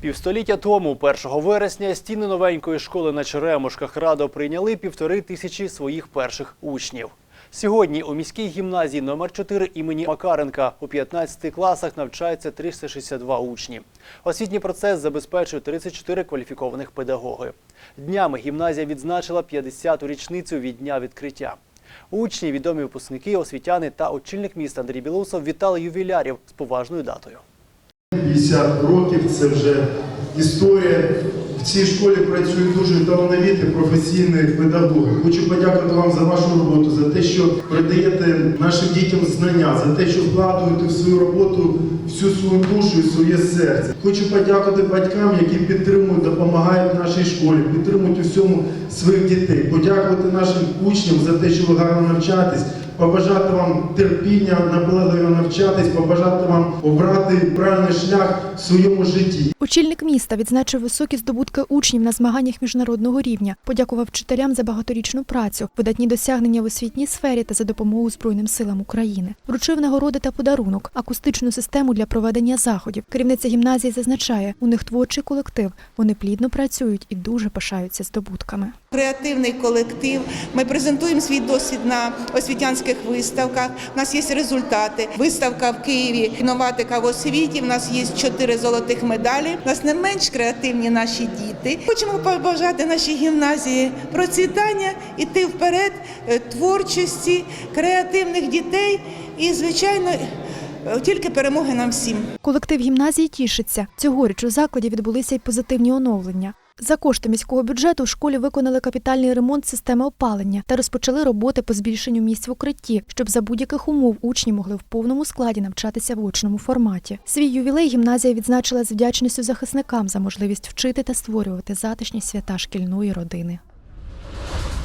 Півстоліття тому, 1 вересня, стіни новенької школи на Черемушках Радо прийняли півтори тисячі своїх перших учнів. Сьогодні у міській гімназії номер 4 імені Макаренка у 15 класах навчається 362 учні. Освітній процес забезпечує 34 кваліфікованих педагоги. Днями гімназія відзначила 50-ту річницю від дня відкриття. Учні, відомі випускники, освітяни та очільник міста Андрій Білоусов вітали ювілярів з поважною датою. 50 років це вже історія. В цій школі працюють дуже талановиті професійні педагоги. Хочу подякувати вам за вашу роботу, за те, що передаєте нашим дітям знання, за те, що вкладуєте в свою роботу всю свою душу і своє серце. Хочу подякувати батькам, які підтримують, допомагають нашій школі, підтримують у всьому своїх дітей. Подякувати нашим учням за те, що ви гарно навчаєтесь. Побажати вам терпіння, наполегливо навчатись, побажати вам обрати правильний шлях в своєму житті. Очільник міста відзначив високі здобутки учнів на змаганнях міжнародного рівня, подякував вчителям за багаторічну працю, видатні досягнення в освітній сфері та за допомогу Збройним силам України. Вручив нагороди та подарунок, акустичну систему для проведення заходів. Керівниця гімназії зазначає, у них творчий колектив. Вони плідно працюють і дуже пишаються здобутками. Креативний колектив. Ми презентуємо свій досвід на освітянських виставках. У нас є результати. Виставка в Києві інноватика в освіті. У нас є чотири золотих медалі. У нас не менш креативні наші діти. Хочемо побажати нашій гімназії процвітання, іти вперед, е, творчості, креативних дітей і, звичайно, е, тільки перемоги нам всім. Колектив гімназії тішиться. Цьогоріч у закладі відбулися й позитивні оновлення. За кошти міського бюджету в школі виконали капітальний ремонт системи опалення та розпочали роботи по збільшенню місць в укритті, щоб за будь-яких умов учні могли в повному складі навчатися в очному форматі. Свій ювілей гімназія відзначила з вдячністю захисникам за можливість вчити та створювати затишні свята шкільної родини.